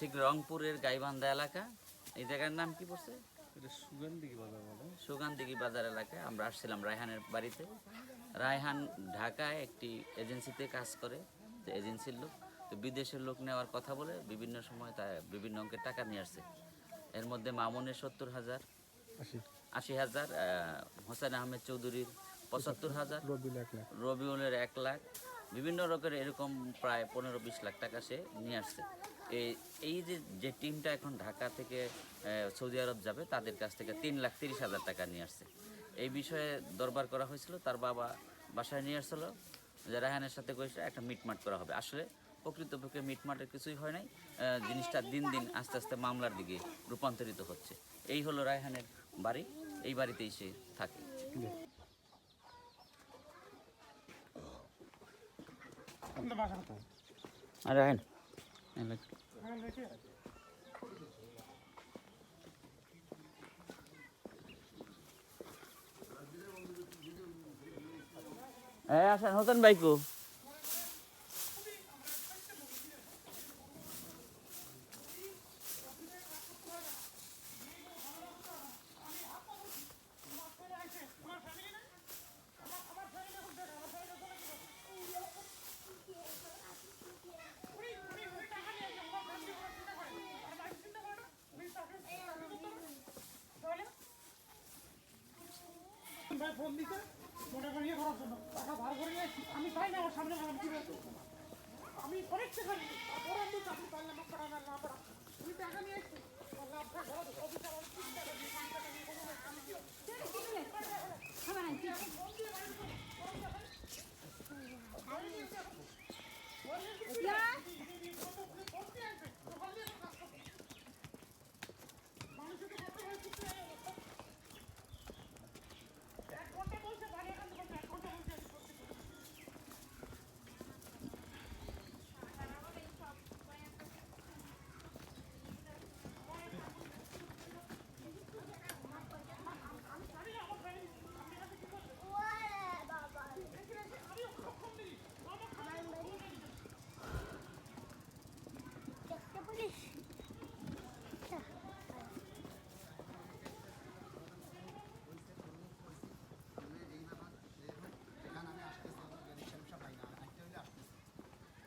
ঠিক রংপুরের গাইবান্ধা এলাকা। এই জায়গার নাম কি পড়ছে? এটা সুগন্ধি বাজার বলে। বাজার এলাকায় আমরা আসছিলাম রায়হানের বাড়িতে। রায়হান ঢাকায় একটি এজেন্সিতে কাজ করে তো এজেন্সির লোক। তো বিদেশের লোক নেওয়ার কথা বলে বিভিন্ন সময় তা বিভিন্ন অঙ্কের টাকা নিয়ে আসছে। এর মধ্যে মামুনের সত্তর হাজার আশি। হাজার হোসেন আহমেদ চৌধুরীর পঁচাত্তর হাজার রবিউলের এক লাখ বিভিন্ন রকমের এরকম প্রায় পনেরো বিশ লাখ টাকা সে নিয়ে আসছে। এই এই যে যে টিমটা এখন ঢাকা থেকে সৌদি আরব যাবে, তাদের কাছ থেকে তিন লাখ তিরিশ হাজার টাকা নিয়ে আসছে। এই বিষয়ে দরবার করা হয়েছিল, তার বাবা বাসায় নিয়ে আসছিল, যে রায়হানের সাথে করেছে একটা মিটমাট করা হবে। আসলে প্রকৃতপক্ষে মিটমাটের কিছুই হয় নাই জিনিসটা দিন দিন আস্তে আস্তে মামলার দিকে রূপান্তরিত হচ্ছে। এই হলো রায়হানের বাড়ি, এই বাড়িতেই সে থাকে। আর আইন হ্যাঁ আসেন হোসেন ভাইকু। ভাই ফোন দিতে মনে করে ইয়ে করার জন্য। টাকা ধার করে নিয়েছি আমি পাই না আমার সামনে আমি কি? আমি অনেক টাকা নিই তারপর আমি বলছি, আপনি করা না না পারা আমি টাকা নিয়ে এসেছি। আমার তিন টাকা দিয়ে পাঁচ টাকা দিয়ে কোনো একটা আমি কি করব? এক ঘণ্টা বলছে বাড়ি এখান থেকে এক ঘণ্টা বলছে আমি করতে পারব।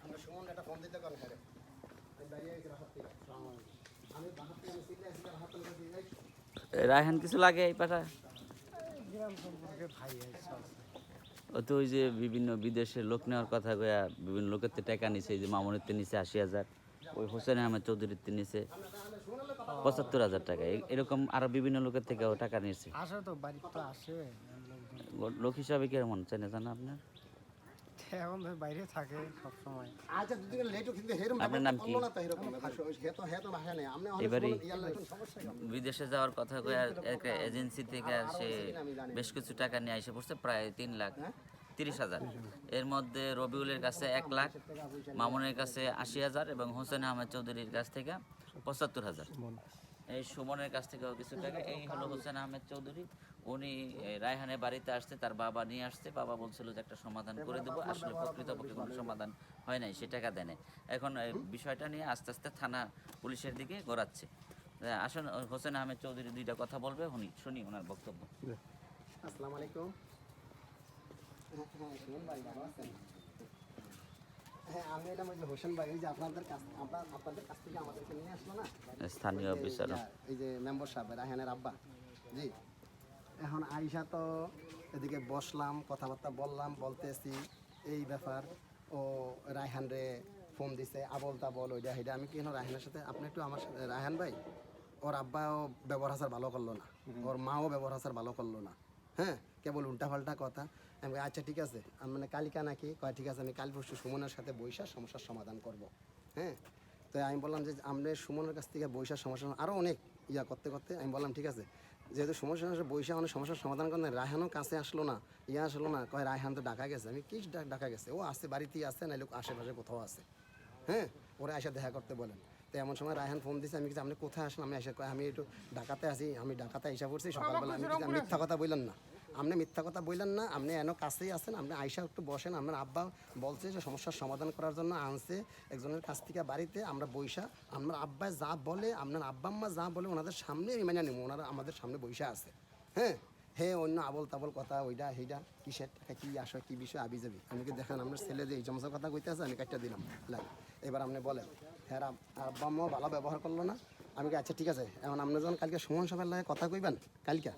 আমরা সুমন একটা ফোন দিতে পারেন হ্যাঁ আমি দাঁড়িয়ে গেছি রাহাত থেকে আমি বাহাত থেকে আমি সিটে আসি রাহাত থেকে দিয়ে যাই রায়হান কিছু লাগে এই ভাই ও তো ওই যে বিভিন্ন বিদেশে লোক নেওয়ার কথা কয়া বিভিন্ন লোকের থেকে টাকা নিছে এই যে মামুনের তে নিছে আশি হাজার ওই হোসেন আহমেদ চৌধুরীর তে নিছে পঁচাত্তর হাজার টাকা এরকম আরও বিভিন্ন লোকের থেকে ও টাকা নিয়েছে তো তো লোক হিসাবে কেমন চেনে জানা আপনার এখন বাইরে থাকে সব সময় আচ্ছা দুদিকে লেটও কিন্তু হেরম আপনার নাম কি? না তো হে তো হে তো ভাষা নেই। আপনি এবারে- বিদেশে যাওয়ার কথা কয়া একটা এজেন্সি থেকে সে বেশ কিছু টাকা নিয়ে এসে পড়ছে প্রায় তিন লাখ তিরিশ হাজার। এর মধ্যে রবিউলের কাছে এক লাখ মামুনের কাছে আশি হাজার এবং হোসেন আহমেদ চৌধুরীর কাছ থেকে পঁচাত্তর হাজার। এই সুমনের কাছ থেকেও কিছু টাকা। এই হলো হোসেন আহমেদ চৌধুরী। উনি রায়হানের বাড়িতে আসছে তার বাবা নিয়ে আসছে। বাবা বলছিল যে একটা সমাধান করে দেবো। আসলে প্রকৃতপক্ষে কোনো সমাধান হয় নাই সে টাকা দেয় এখন বিষয়টা নিয়ে আস্তে আস্তে থানা পুলিশের দিকে গড়াচ্ছে। আসুন হোসেন আহমেদ চৌধুরী দুইটা কথা বলবে উনি শুনি ওনার বক্তব্য। আসসালামু আলাইকুম। হ্যাঁ আমি এটা বলছি হোসেন ভাই এই যে আপনাদের কাছ আপনার আপনাদের কাছ থেকে আমাদেরকে নিয়ে আসলো না? স্থানীয় এই যে অফিসার এই যে মেম্বার সাহেব রায়হানের আব্বা। জি। এখন আইসা তো এদিকে বসলাম কথাবার্তা বললাম বলতেছি এই ব্যাপার। ও রায়হান রে ফোন দিছে আবল তাবল ওইটা হেটা আমি কেন রায়হানের সাথে আপনি একটু আমার সাথে রায়হান ভাই ওর আব্বাও ব্যবহার আচার ভালো করল না। ওর মাও ব্যবহার আচার ভালো করল না। হ্যাঁ? কেবল উল্টা পাল্টা কথা। আমি আচ্ছা ঠিক আছে। আমি মানে কালিকা নাকি? কয় ঠিক আছে আমি কাল পরশু সুমনের সাথে বৈশা সমস্যার সমাধান করব। হ্যাঁ? তো আমি বললাম যে আমরা সুমনের কাছ থেকে বৈশার সমস্যা আরও অনেক ইয়া করতে করতে আমি বললাম ঠিক আছে। যেহেতু সমস্যা বৈশা অনেক সমস্যার সমাধান করেন রায়হানও কাছে আসলো না ইয়া আসলো না কয় রায়হান তো ডাকা গেছে। আমি কি ডাকা গেছে? ও আসছে বাড়িতেই আসছে নাহলে আশেপাশে কোথাও আছে। হ্যাঁ? ওরা এসে দেখা করতে বলেন। তো এমন সময় রায়হান ফোন দিছে আমি কিছু আপনি কোথায় আসলাম আমি এসে কয়, আমি একটু ঢাকাতে আসি আমি ঢাকাতে এসে পড়ছি সকালবেলা আমি মিথ্যা কথা বললাম না। আপনি মিথ্যা কথা বললেন না, আপনি এন কাছেই আছেন, আপনি আইসা একটু বসেন, আপনার আব্বা বলছে যে সমস্যার সমাধান করার জন্য আনছে একজনের কাছ থেকে বাড়িতে, আমরা বৈশা আপনার আব্বা যা বলে, আপনার আব্বা আম্মা যা বলে ওনাদের সামনে মানে নেব, ওনারা আমাদের সামনে বৈশা আছে। হ্যাঁ? হে অন্য আবল তাবল কথা ওইটা সেইটা কিসের টাকা কি আসে, কি বিষয়, আবি যাবি। আমি কি দেখেন আপনার ছেলে যে এই সমস্ত কথা কইতে আছে, আমি কাটটা দিলাম। লাই এবার আপনি বলেন হ্যাঁ আব্বা আম্মাও ভালো ব্যবহার করল না? আমি আচ্ছা ঠিক আছে, এখন আপনি যখন কালকে সুমন সাহেবের লাগে কথা কইবেন, কালকে?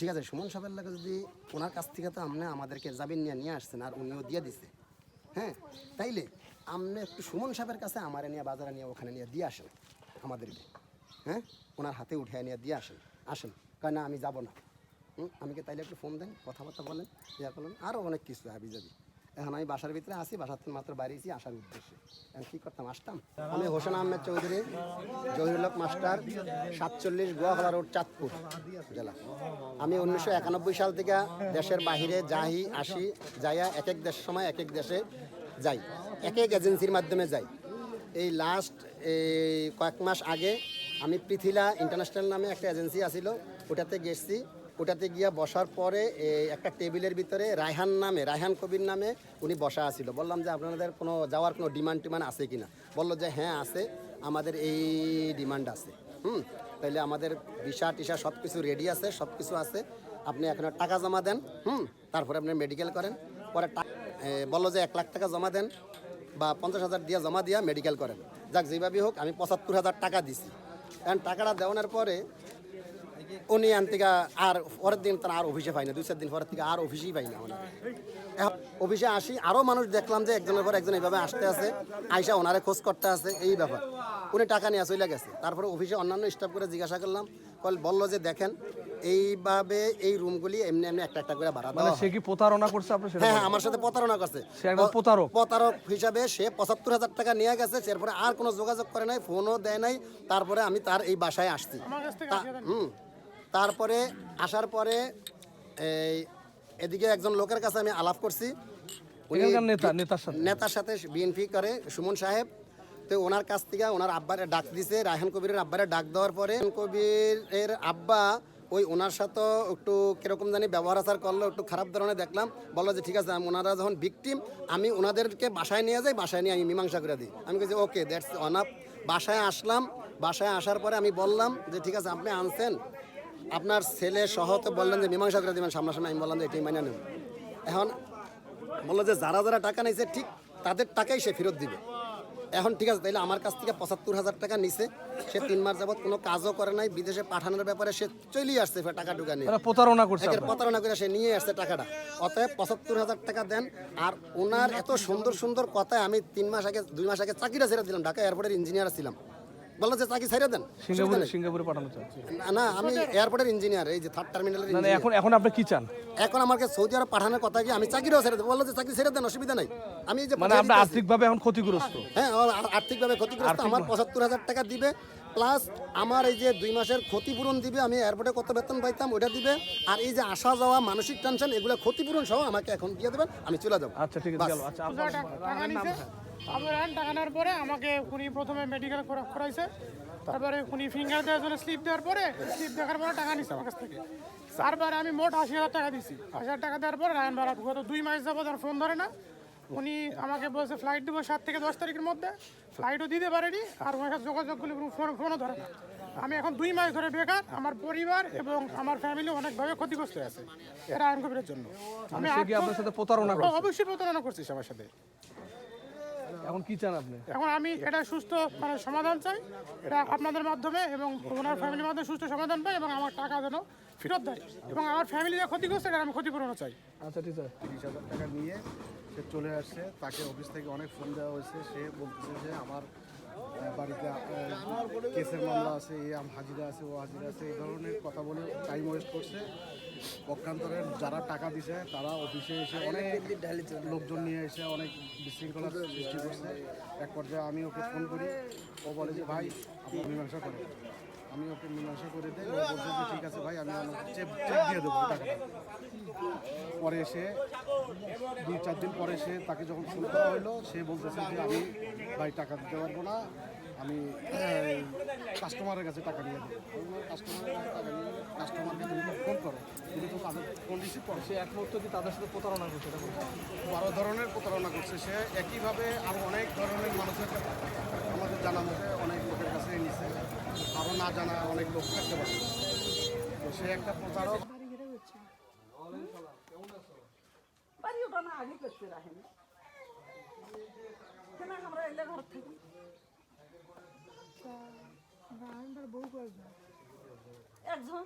ঠিক আছে সুমন সাহেবের লাগে যদি ওনার কাছ থেকে তো আপনি আমাদেরকে জামিন নিয়ে নিয়ে আসছেন আর উনিও দিয়ে দিছে। হ্যাঁ তাইলে আপনি একটু সুমন সাহেবের কাছে আমারে নিয়ে বাজারে নিয়ে ওখানে নিয়ে দিয়ে আসেন আমাদেরকে। হ্যাঁ ওনার হাতে উঠে নিয়ে দিয়ে আসেন আসেন। কয় না আমি যাব না। হুম, আমি তাইলে একটু ফোন দেন কথাবার্তা বলেন ইয়া আরও অনেক কিছু হাবি যাবি এখন আমি বাসার ভিতরে আসি বাসার থেকে মাত্র বাইরেছি আসার উদ্দেশ্যে। এখন কী করতাম আসতাম? আমি হোসেন আহমেদ চৌধুরী জহিরুলক মাস্টার সাতচল্লিশ গোয়াখলা রোড চাঁদপুর জেলা। আমি উনিশশো একানব্বই সাল থেকে দেশের বাহিরে যাই আসি যাইয়া এক এক দেশের সময় এক এক দেশে যাই এক এক এজেন্সির মাধ্যমে যাই। এই লাস্ট এই কয়েক মাস আগে আমি পৃথিলা ইন্টারন্যাশনাল নামে একটা এজেন্সি আছিল ওটাতে গেছি। ওটাতে গিয়া বসার পরে একটা টেবিলের ভিতরে রায়হান নামে, রায়হান কবির নামে উনি বসা আছিল। বললাম যে, আপনাদের কোনো যাওয়ার কোনো ডিমান্ড টিমান্ড আছে কি না বলল যে হ্যাঁ আছে। আমাদের এই ডিমান্ড আছে। হুম? তাইলে আমাদের ভিসা টিসা সব কিছু রেডি আছে সব কিছু আছে। আপনি এখন টাকা জমা দেন, হুম? তারপরে আপনি মেডিকেল করেন। পরে বলল যে, এক লাখ টাকা জমা দেন বা পঞ্চাশ হাজার দিয়ে জমা দিয়া মেডিকেল করেন। যাক যেভাবেই হোক, আমি পঁচাত্তর হাজার টাকা দিছি। কারণ টাকাটা দেওয়ানোর পরে উনি আন আর পরের দিন তার আর অফিসে পাই না দুই চার দিন পরের থেকে আর অফিসেই পাই না ওনার অফিসে আসি আরও মানুষ দেখলাম যে একজনের পর একজন এইভাবে আসতে আছে আইসা ওনারে খোঁজ করতে আছে এই ব্যাপার। উনি টাকা নিয়ে চলে গেছে। তারপরে অফিসে অন্যান্য স্টাফ করে জিজ্ঞাসা করলাম কল বলল যে দেখেন এইভাবে এই রুমগুলি এমনি এমনি একটা একটা করে ভাড়া মানে দেওয়া সে কি প্রতারণা করছে আপনি হ্যাঁ হ্যাঁ আমার সাথে প্রতারণা করছে। সে একদম প্রতারক। প্রতারক হিসাবে সে পঁচাত্তর হাজার টাকা নিয়ে গেছে এরপরে আর কোনো যোগাযোগ করে নাই ফোনও দেয় নাই তারপরে আমি তার এই বাসায় আসছি। আমার কাছ থেকে তা- আসিয়ে হুম। তারপরে আসার পরে এই এদিকে একজন লোকের কাছে আমি আলাপ করছি। উনি নেতা নেতার সাথে? নেতার সাথে বিএনপি করে সুমন সাহেব। তো ওনার কাছ থেকে ওনার আব্বারে ডাক দিছে রায়হান কবিরের আব্বারে ডাক দেওয়ার পরে কবিরের আব্বা ওই ওনার সাথে একটু কীরকম জানি ব্যবহার আচার করল একটু খারাপ ধরনের দেখলাম। বলল যে ঠিক আছে আমি ওনারা যখন ভিকটিম আমি ওনাদেরকে বাসায় নিয়ে যাই বাসায় নিয়ে আমি মীমাংসা করে দিই। আমি বলছি ওকে দ্যাটস অনাপ বাসায় আসলাম বাসায় আসার পরে আমি বললাম যে ঠিক আছে আপনি আনছেন। আপনার ছেলে সহ তো বললেন যে মীমাংসা করে দেবেন সামনাসামনি। আমি বললাম যে এটাই মানে নেব এখন বলল যে যারা যারা টাকা নিয়েছে ঠিক তাদের টাকাই সে ফেরত দিবে। এখন ঠিক আছে তাইলে আমার কাছ থেকে পঁচাত্তর হাজার টাকা নিছে। সে তিন মাস যাবত কোনো কাজও করে নাই বিদেশে পাঠানোর ব্যাপারে সে চলেই আসছে টাকা টুকা নিয়ে। প্রতারণা করছে প্রতারণা করে সে নিয়ে আসছে টাকাটা। অতএব পঁচাত্তর হাজার টাকা দেন। আর ওনার এত সুন্দর সুন্দর কথায় আমি তিন মাস আগে দুই মাস আগে চাকরিটা ছেড়ে দিলাম। ঢাকা এয়ারপোর্টের ইঞ্জিনিয়ার ছিলাম। বলল যে চাকরি ছেড়ে দেন। সিঙ্গাপুরে সিঙ্গাপুরে পাঠানো চাচ্ছে না, না আমি এয়ারপোর্টের ইঞ্জিনিয়ার এই যে থার্ড টার্মিনালের মানে ইঞ্জিনিয়ার এখন এখন আপনি কি চান? এখন আমাকে সৌদি আরব পাঠানোর কথা কি আমি চাকরিও ছেড়ে দেবো? বলল যে চাকরি ছেড়ে দেন অসুবিধা নাই। আমি যে মানে আপনি আর্থিকভাবে এখন ক্ষতিগ্রস্ত। হ্যাঁ আর্থিকভাবে ক্ষতিগ্রস্ত। আমার পঁচাত্তর হাজার টাকা দিবে প্লাস আমার এই যে দুই মাসের ক্ষতিপূরণ দিবে আমি এয়ারপোর্টে কত বেতন পাইতাম ওটা দিবে। আর এই যে আসা যাওয়া মানসিক টেনশন এগুলো ক্ষতিপূরণ সহ আমাকে এখন দিয়ে দেবেন আমি চলে যাব। আচ্ছা ঠিক আছে আচ্ছা আপনার টাকা টাকা নিছে আমার আন টাকা নেওয়ার পরে আমাকে উনি প্রথমে মেডিকেল করাইছে। তারপরে উনি ফিঙ্গার দেওয়ার জন্য স্লিপ দেওয়ার পরে স্লিপ দেখার পরে টাকা নিছে আমার কাছ থেকে। তারপরে আমি মোট আশি হাজার টাকা দিছি। আশি হাজার টাকা দেওয়ার পরে রায়ন ভাড়া গত দুই মাস যাব তার ফোন ধরে না। উনি আমাকে বলছে ফ্লাইট দেবো সাত থেকে দশ তারিখের মধ্যে। ফ্লাইটও দিতে পারেনি আর ওনার সাথে যোগাযোগ করলে ফোন ফোনও ধরে না। আমি এখন দুই মাস ধরে বেকার। আমার পরিবার এবং আমার ফ্যামিলি অনেকভাবে ক্ষতিগ্রস্ত আছে। এরা আইন কবিরের জন্য। আমি আপনার সাথে প্রতারণা অবশ্যই প্রতারণা করছিস আমার সাথে। এখন কি চান আপনি? এখন আমি এটা সুস্থ মানে সমাধান চাই। এটা আপনাদের মাধ্যমে এবং ওনার ফ্যামিলির মাধ্যমে সুস্থ সমাধান পাই এবং আমার টাকা যেন ফেরত দেয় এবং আমার ফ্যামিলি যা ক্ষতিগ্রস্ত এটা আমি ক্ষতিপূরণ চাই। আচ্ছা ঠিক আছে। তিরিশ হাজার টাকা নিয়ে সে চলে আসছে। তাকে অফিস থেকে অনেক ফোন দেওয়া হয়েছে। সে বলতেছে যে আমার বাড়িতে কেসের মামলা আছে এ আম হাজিরা আছে ও হাজিরা আছে। এই ধরনের কথা বলে টাইম ওয়েস্ট করছে। পক্ষান্তরে যারা টাকা দিছে, তারা অফিসে এসে অনেক লোকজন নিয়ে এসে অনেক বিশৃঙ্খলার সৃষ্টি করছে। এক পর্যায়ে আমি ওকে ফোন করি, ও বলে যে, ভাই, আপনি মীমাংসা করেন আমি ওকে মীমাংসা করে দিই, ও বলছে যে, ঠিক আছে ভাই, আমি চেক দিয়ে দেবো টাকাটা। পরে এসে, দুই, চার দিন পরে সে তাকে যখন ফোন করা হলো সে বলতেছে যে, আমি ভাই, টাকা দিতে পারব না। আমি কাস্টমারের কাছে টাকা নিয়ে দেবে কাস্টমারের কাছে টাকা নিয়ে কাস্টমারকে তুমি ফোন করো। তুমি তাদের ফোন রিসিভ করো সে এক মুহূর্ত কি তাদের সাথে প্রতারণা করছে। বড় ধরনের প্রতারণা করছে, সে একইভাবে আরও অনেক ধরনের মানুষের আমাদের জানা মতে অনেক লোকের কাছে নিছে। আরও না জানা অনেক লোক থাকতে পারে। তো সে একটা প্রতারক একজন।